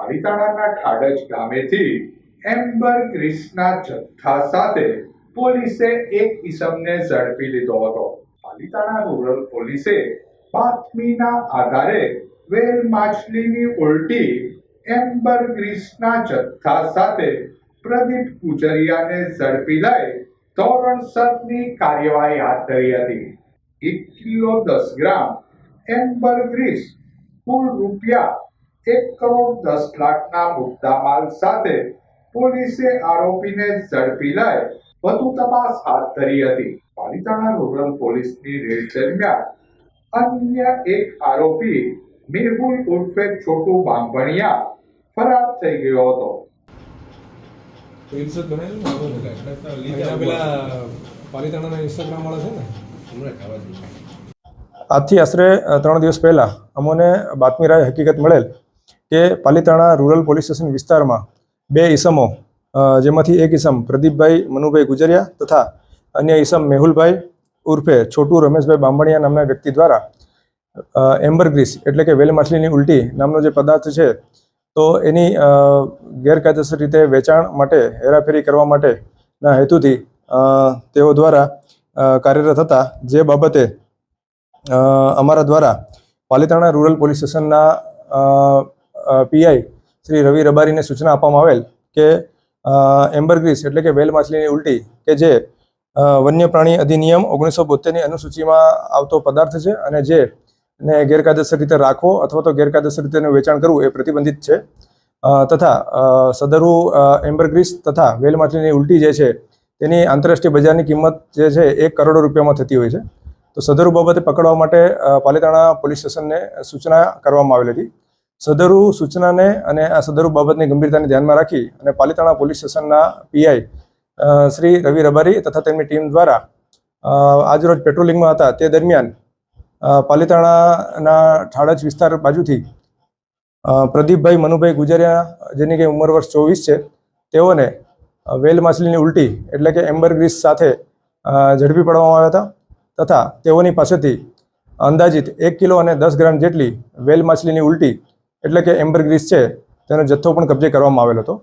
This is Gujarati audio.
પાલીતાણાના ઠાડજ ગામેથી એમ્બર ગ્રીસના જથ્થા સાથે પોલીસે એક ઈસમને ઝડપી લીધો હતો. પાલીતાણા રૂરલ પોલીસે બાતમીના આધારે વેલ માછલીની ઉલટી એમ્બર ગ્રીસના જથ્થા સાથે પ્રદીપ કુજરિયાને ઝડપી લઈ ધોરણસરની કાર્યવાહી હાથ ધરી હતી. એક કિલો દસ ગ્રામ એમ્બર ગ્રીસ કુલ રૂપિયા એક કરોડ દસ લાખના મુદ્દામાલ સાથે પોલીસે આરોપીને ઝડપી લઈ વધુ તપાસ હાથ ધરી હતી. પાલિતાણા રૂરલ પોલીસની રેડ દરમિયાન અન્ય એક આરોપી મેહુલ ઉર્ફે છોટુ બાંભણિયા ફરાર થઈ ગયો હતો. પાલિતાણાના ઇન્સ્ટાગ્રામ વાળા છે ને? આજથી આશરે ત્રણ દિવસ પહેલાં અમોને બાતમી રાય હકીકત મળેલ કે પાલીતાણા રૂરલ પોલીસ સ્ટેશન વિસ્તારમાં બે ઈસમો જેમાંથી એક ઈસમ પ્રદીપભાઈ મનુભાઈ ગુજરિયા તથા અન્ય ઈસમ મેહુલભાઈ ઉર્ફે છોટુ રમેશભાઈ બાંભણિયા નામના વ્યક્તિ દ્વારા એમ્બરગ્રીસ એમ્બર ગ્રીસ એટલે કે વેલ માછલીની ઉલટી નામનો જે પદાર્થ છે, તો એની ગેરકાયદેસર રીતે વેચાણ માટે, હેરાફેરી કરવા માટેના હેતુથી તેઓ દ્વારા કાર્યરત હતા. જે બાબતે અમારા દ્વારા પાલિતાણા રૂરલ પોલીસ સ્ટેશનના પીઆઈ શ્રી રવિ રબારીને સૂચના આપવામાં આવેલ કે એમ્બરગ્રીસ એટલે કે વેલ માછલીની ઉલટી કે જે વન્ય પ્રાણી અધિનિયમ ઓગણીસો બોતેરની અનુસૂચિમાં આવતો પદાર્થ છે અને જે ને ગેરકાયદેસર રીતે રાખવો અથવા તો ગેરકાયદેસર રીતે વેચાણ કરવું એ પ્રતિબંધિત છે. તથા સદરુ એમ્બરગ્રીસ તથા વેલ માછલીની ઉલટી જે છે તેની આંતરરાષ્ટ્રીય બજારની કિંમત જે છે એક કરોડ રૂપિયામાં થતી હોય છે. તો સદરુ બાબતે પકડવા માટે પાલિતાણા પોલીસ સ્ટેશનને સૂચના કરવામાં આવેલી હતી. સદરુ સૂચનાને અને આ સદરુ બાબતની ગંભીરતાને ધ્યાનમાં રાખી અને પાલિતાણા પોલીસ સ્ટેશનના પીઆઈ શ્રી રવિ રબારી તથા તેમની ટીમ દ્વારા આજરોજ પેટ્રોલિંગમાં હતા. તે દરમિયાન પાલિતાણાના ઠાડજ વિસ્તાર બાજુથી પ્રદીપભાઈ મનુભાઈ ગુજરિયા, જેની કે ઉંમર વર્ષ ચોવીસ છે, તેઓને વેલ માછલીની ઉલટી એટલે કે એમ્બર ગ્રીસ સાથે ઝડપી પાડવામાં આવ્યા હતા તથા તેઓની પાસેથી અંદાજિત એક કિલો અને દસ ગ્રામ જેટલી વેલ માછલીની ઉલટી એટલે કે એમ્બરગ્રીસ છે તેનો જથ્થો પણ કબજે કરવામાં આવેલો હતો.